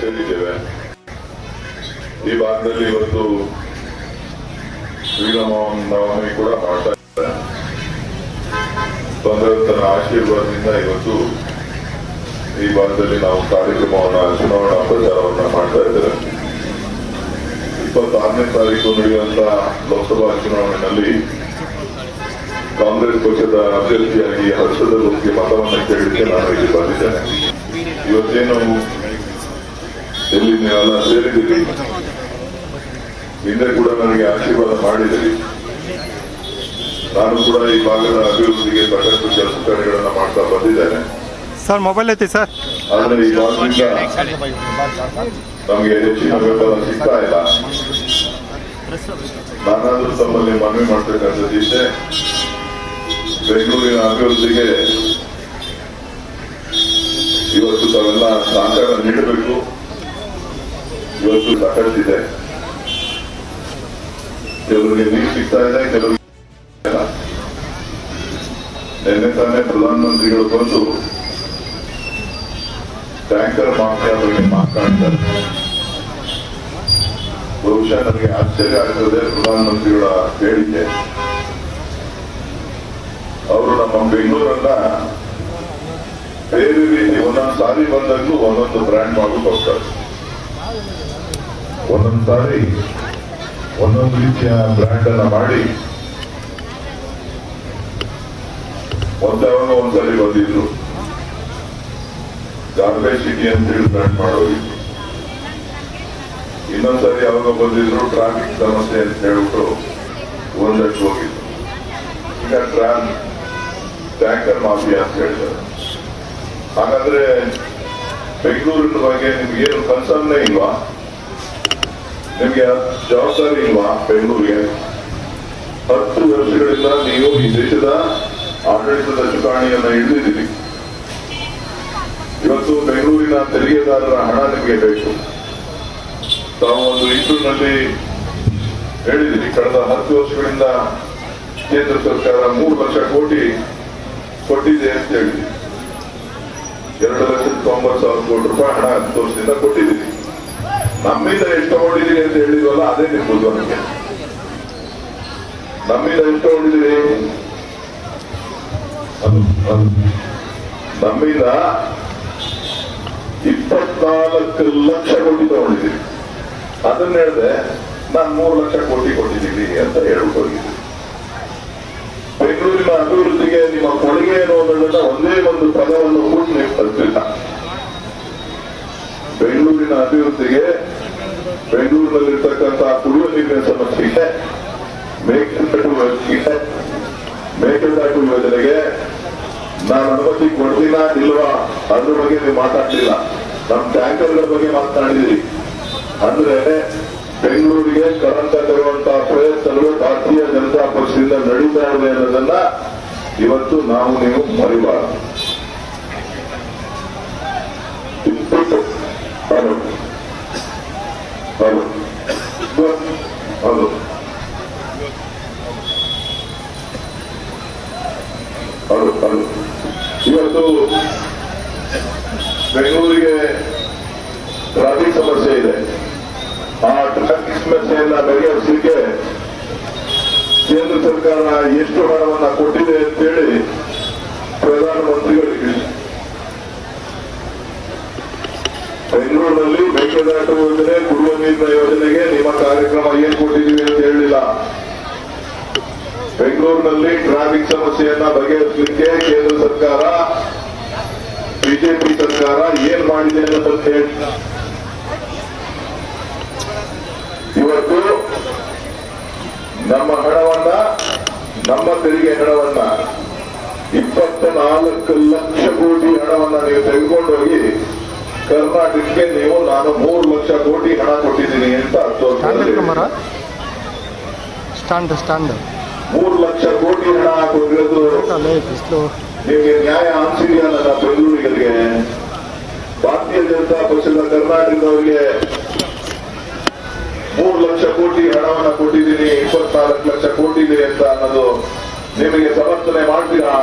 ಸೇರಿದ್ದೇವೆ ಈ ಭಾಗದಲ್ಲಿ ಇವತ್ತು ಶ್ರೀರಾಮ ನವಮಿ ಕೂಡ ಮಾಡ್ತಾ ಇದ್ದಾರೆ. ಭಗವಂತನ ಆಶೀರ್ವಾದದಿಂದ ಇವತ್ತು ಈ ಭಾಗದಲ್ಲಿ ನಾವು ಕಾರ್ಯಕ್ರಮವನ್ನ, ಚುನಾವಣಾ ಪ್ರಚಾರವನ್ನ ಮಾಡ್ತಾ ಇದ್ದೇವೆ. ಇಪ್ಪತ್ತಾರನೇ ತಾರೀಕು ನಡೆಯುವಂತ ಲೋಕಸಭಾ ಚುನಾವಣೆಯಲ್ಲಿ ಕಾಂಗ್ರೆಸ್ ಪಕ್ಷದ ಅಭ್ಯರ್ಥಿಯಾಗಿ ಹರ್ಷದ ಬಗ್ಗೆ ಮತವನ್ನು ಕೇಳಲಿಕ್ಕೆ ನಾನು ಇಲ್ಲಿ ಬಂದಿದ್ದೇನೆ. ಇವತ್ತೇನು ಎಲ್ಲಿ ನೀವೆಲ್ಲ ಸೇರಿದ್ದೀರಿ ನಿನ್ನೆ ಕೂಡ ನನಗೆ ಆಶೀರ್ವಾದ ಮಾಡಿದಿರಿ. ನಾನು ಕೂಡ ಈ ಭಾಗದ ಅಭಿವೃದ್ಧಿಗೆ ಸಾಕಷ್ಟು ಕೆಲಸ ಕಾರ್ಯಗಳನ್ನು ಮಾಡ್ತಾ ಬಂದಿದ್ದೇನೆ. ಸರ್ ಮೊಬೈಲ್ ಐತಿ ಸರ್? ಆದರೆ ಈ ಭಾಗದಿಂದ ನಮಗೆ ಹೆಚ್ಚಿನ ಬೆಂಬಲ ಸಿಗ್ತಾ ಇಲ್ಲ. ನಾನಾದರೂ ತಮ್ಮಲ್ಲಿ ಮನವಿ ಮಾಡ್ತಕ್ಕಂಥದ್ದು ಇಷ್ಟೇ ಬೆಂಗಳೂರಿನ ಅಭಿವೃದ್ಧಿಗೆ ಇವತ್ತು ತಾವೆಲ್ಲ ಸಹಕಾರ ನೀಡಬೇಕು. ಇವತ್ತು ಸಾಕಷ್ಟಿದೆ ಕೆಲವರಿಗೆ ನೀರು ಸಿಗ್ತಾ ಇದೆ, ಕೆಲವರಿಗೆ. ನಿನ್ನೆ ತಾನೇ ಪ್ರಧಾನಮಂತ್ರಿಗಳು ಬಂದು ಟ್ಯಾಂಕರ್ ಮಾಫಿಯಾ ಬಗ್ಗೆ ಮಾತಾಡ್ತಾರೆ. ಬಹುಶಃ ನನಗೆ ಆಶ್ಚರ್ಯ ಆಗ್ತದೆ ಪ್ರಧಾನಮಂತ್ರಿಗಳ ಹೇಳಿಕೆ. ಅವರು ನಮ್ಮ ಬೆಂಗಳೂರನ್ನ ಬೇರೆ ರೀತಿ ಒಂದೊಂದು ಸಾರಿ ಬಂದಾಗಲೂ ಒಂದೊಂದು ಬ್ರ್ಯಾಂಡ್ ಮಾಡಲು ಹೋಗ್ತಾರೆ ಒಂದೊಂದು ಸಾರಿ ಒಂದೊಂದು ರೀತಿಯ ಬ್ರ್ಯಾಂಡ್ ಅನ್ನ ಮಾಡಿ ಒಂದವಾಗ ಒಂದ್ಸರಿ ಬಂದಿದ್ರು. ಗಾರ್ಬೇಜ್ ಸಿಟಿ ಅಂತ ಹೇಳಿ ಬ್ರ್ಯಾಂಡ್ ಮಾಡೋದಿತ್ತು ಇನ್ನೊಂದ್ಸರಿ ಯಾವಾಗ ಬಂದಿದ್ರು ಟ್ರಾಫಿಕ್ ಸಮಸ್ಯೆ ಅಂತ ಹೇಳ್ಬಿಟ್ಟು ಒಂದಷ್ಟು ಹೋಗಿದ್ರು. ಈಗ ಟ್ರಾನ್ ಟ್ಯಾಂಕರ್ ಮಾಫಿಯಾ ಅಂತ ಹೇಳಿದ್ದಾರೆ ಹಾಗಾದ್ರೆ ಬೆಂಗಳೂರಿನ ಬಗ್ಗೆ ನಿಮ್ಗೆ ಏನು ಕನ್ಸರ್ನೇ ಇಲ್ವಾ? ನಿಮ್ಗೆ ಜವಾಬ್ದಾರಿ ಇಲ್ವಾ ಬೆಂಗಳೂರಿಗೆ? ಹತ್ತು ವರ್ಷಗಳಿಂದ ನೀವು ಈ ದೇಶದ ಆಡಳಿತದ ಚುಕಾಣಿಯನ್ನ ಹಿಡಿದಿದ್ದೀರಿ. ಇವತ್ತು ಬೆಂಗಳೂರಿನ ತೆರಿಗೆದಾರರ ಹಣ ನಿಮಗೆ ಬೇಕು. ತಾವು ಒಂದು ಇಂಟರ್ನಲ್ಲಿ ಹೇಳಿದಿರಿ, ಕಳೆದ ಹತ್ತು ವರ್ಷಗಳಿಂದ ಕೇಂದ್ರ ಸರ್ಕಾರ ಮೂರು ಲಕ್ಷ ಕೋಟಿ ಕೊಟ್ಟಿದೆ ಅಂತ ಹೇಳಿದ್ರಿ. ಎರಡು ಲಕ್ಷದ ತೊಂಬತ್ತು ಸಾವಿರ ಕೋಟಿ ರೂಪಾಯಿ ಹಣ ಹತ್ತು ವರ್ಷದಿಂದ ಕೊಟ್ಟಿದ್ದೀರಿ ನಮ್ಮಿಂದ ಎಷ್ಟು ತಗೊಂಡಿದ್ದೀರಿ ಅಂತ ಹೇಳಿದ್ವಲ್ಲ ಅದೇ ನಿಮ್ಮದು ನಮಗೆ ನಮ್ಮಿಂದ ಎಷ್ಟು ತಗೊಂಡಿದ್ದೀರಿ? ನಮ್ಮಿಂದ ಇಪ್ಪತ್ನಾಲ್ಕು ಲಕ್ಷ ಕೋಟಿ ತಗೊಂಡಿದ್ದೀರಿ ಅದನ್ನ ಹೇಳಿದೆ ನಾನು ಮೂರು ಲಕ್ಷ ಕೋಟಿ ಕೊಟ್ಟಿದ್ದೀನಿ ಅಂತ ಹೇಳ್ಬಿಟ್ಟು ಹೋಗಿದ್ದೀನಿ. ಬೆಂಗಳೂರಿನ ಅಭಿವೃದ್ಧಿಗೆ ನಿಮ್ಮ ಕೊಡುಗೆ ಅನ್ನೋದನ್ನೆಲ್ಲ ಅನ್ನೋದನ್ನ ಒಂದೇ ಒಂದು ಪದವನ್ನು ಕೂಡ ನೀವು ಕಲ್ತಿಲ್ಲ ಬೆಂಗಳೂರಿನ ಅಭಿವೃದ್ಧಿಗೆ ಬೆಂಗಳೂರಿನಲ್ಲಿರ್ತಕ್ಕಂತಹ ಕುಡಿಯುವ ನೀರಿನ ಸಮಸ್ಯೆಗೆ ಮೇಕೆದಾಟು ಯೋಜನೆಗೆ ಮೇಕೆದಾಟು ಯೋಜನೆಗೆ ನಾನು ಅನುಮತಿ ಕೊಡ್ತೀನ ಇಲ್ವಾ? ಅದ್ರ ಬಗ್ಗೆ ನೀವು ಮಾತಾಡ್ಲಿಲ್ಲ. ನಮ್ಮ ಟ್ಯಾಂಕರ್ಗಳ ಬಗ್ಗೆ ಮಾತನಾಡಿದ್ರಿ ಅಂದ್ರೆ ಬೆಂಗಳೂರಿಗೆ ಕರಂತ ತರುವಂತಹ ಪ್ರಯತ್ನಗಳು ಭಾರತೀಯ ಜನತಾ ಪಕ್ಷದಿಂದ ನಡೀತಾ ಇದೆ ಅನ್ನೋದನ್ನ ಇವತ್ತು ನಾವು ನೀವು ಮರಿಬಾರದು. ಹೌದು. ಹೌದು ಇವತ್ತು ಬೆಂಗಳೂರಿಗೆ ಟ್ರಾಫಿಕ್ ಸಮಸ್ಯೆ ಇದೆ. ಆ ಟ್ರಾಫಿಕ್ ಸಮಸ್ಯೆಯನ್ನ ಬಗೆಹರಿಸಲಿಕ್ಕೆ ಕೇಂದ್ರ ಸರ್ಕಾರ ಎಷ್ಟು ಹಣವನ್ನ ಕೊಟ್ಟಿದೆ ಅಂತೇಳಿ ಪ್ರಧಾನಮಂತ್ರಿಗಳಿಗೆ ಬೆಂಗಳೂರಿನಲ್ಲಿ ಮೇಕೆದಾಟು ಯೋಜನೆ, ಕುಡಿಯುವ ನೀರಿನ ಯೋಜನೆಗೆ ನಿಮ್ಮ ಕಾರ್ಯಕ್ರಮ ಏನ್ ಕೊಟ್ಟಿದ್ದೀವಿ ಅಂತ ಹೇಳಿಲ್ಲ. ಬೆಂಗಳೂರಿನಲ್ಲಿ ಟ್ರಾಫಿಕ್ ಸಮಸ್ಯೆಯನ್ನ ಬಗೆಹರಿಸಲಿಕ್ಕೆ ಕೇಂದ್ರ ಸರ್ಕಾರ, ಬಿಜೆಪಿ ಸರ್ಕಾರ ಏನ್ ಮಾಡಿದೆ ಅಂತ ಹೇಳಿ ಇವತ್ತು ನಮ್ಮ ಹಣವನ್ನ ನಮ್ಮ ತೆರಿಗೆ ಹಣವನ್ನ ಇಪ್ಪತ್ತ ನಾಲ್ಕು ಲಕ್ಷ ಕೋಟಿ ಹಣವನ್ನ ನೀವು ತೆಗೆದುಕೊಂಡೋಗಿ ಕರ್ನಾಟಕಕ್ಕೆ ನೀವು ನಾನು ಮೂರು ಲಕ್ಷ ಕೋಟಿ ಹಣ ಕೊಟ್ಟಿದ್ದೀನಿ ಅಂತ ಸ್ಟ್ಯಾಂಡ್ ಸ್ಟ್ಯಾಂಡ್ ಮೂರು ಲಕ್ಷ ಕೋಟಿ ಹಣ ಕೊಟ್ಟಿರೋದು ನಿಮಗೆ ನ್ಯಾಯ ಅನಿಸಿದೆಯಾ ನನ್ನ ಬೆಂಗಳೂರಿಗರಿಗೆ ಭಾರತೀಯ ಜನತಾ ಪಕ್ಷದ ಕರ್ನಾಟಕದವರಿಗೆ ಮೂರು ಲಕ್ಷ ಕೋಟಿ ಹಣವನ್ನು ಕೊಟ್ಟಿದ್ದೀನಿ ಇಪ್ಪತ್ನಾಲ್ಕು ಲಕ್ಷ ಕೋಟಿ ಇದೆ ಅಂತ ಅನ್ನೋದು ನಿಮಗೆ ಸಮರ್ಥನೆ ಮಾಡ್ತೀರಾ?